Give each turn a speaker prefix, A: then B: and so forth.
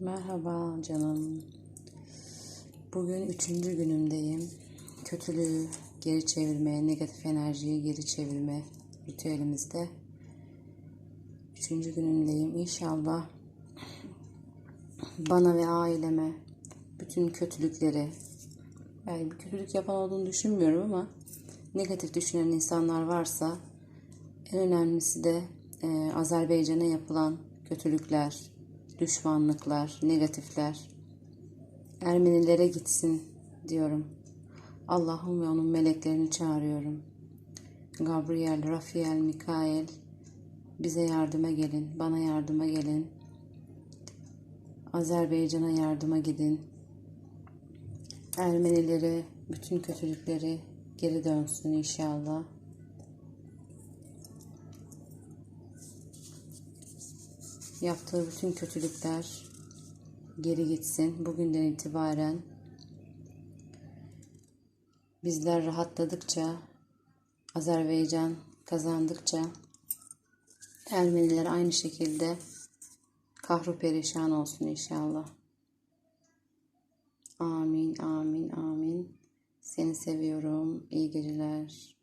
A: Merhaba canım. Bugün üçüncü günümdeyim. Kötülüğü geri çevirme, negatif enerjiyi geri çevirme ritüelimizde. Üçüncü günümdeyim. İnşallah bana ve aileme bütün kötülükleri, yani bir kötülük yapan olduğunu düşünmüyorum ama negatif düşünen insanlar varsa en önemlisi de e, Azerbaycan'a yapılan kötülükler, düşmanlıklar, negatifler Ermenilere gitsin diyorum. Allah'ım ve onun meleklerini çağırıyorum. Gabriel, Rafael, Mikael bize yardıma gelin, bana yardıma gelin. Azerbaycan'a yardıma gidin. Ermenilere bütün kötülükleri geri dönsün inşallah. Yaptığı bütün kötülükler geri gitsin. Bugünden itibaren bizler rahatladıkça, Azerbaycan kazandıkça Ermeniler aynı şekilde kahru perişan olsun inşallah. Amin, amin, amin. Seni seviyorum. İyi geceler.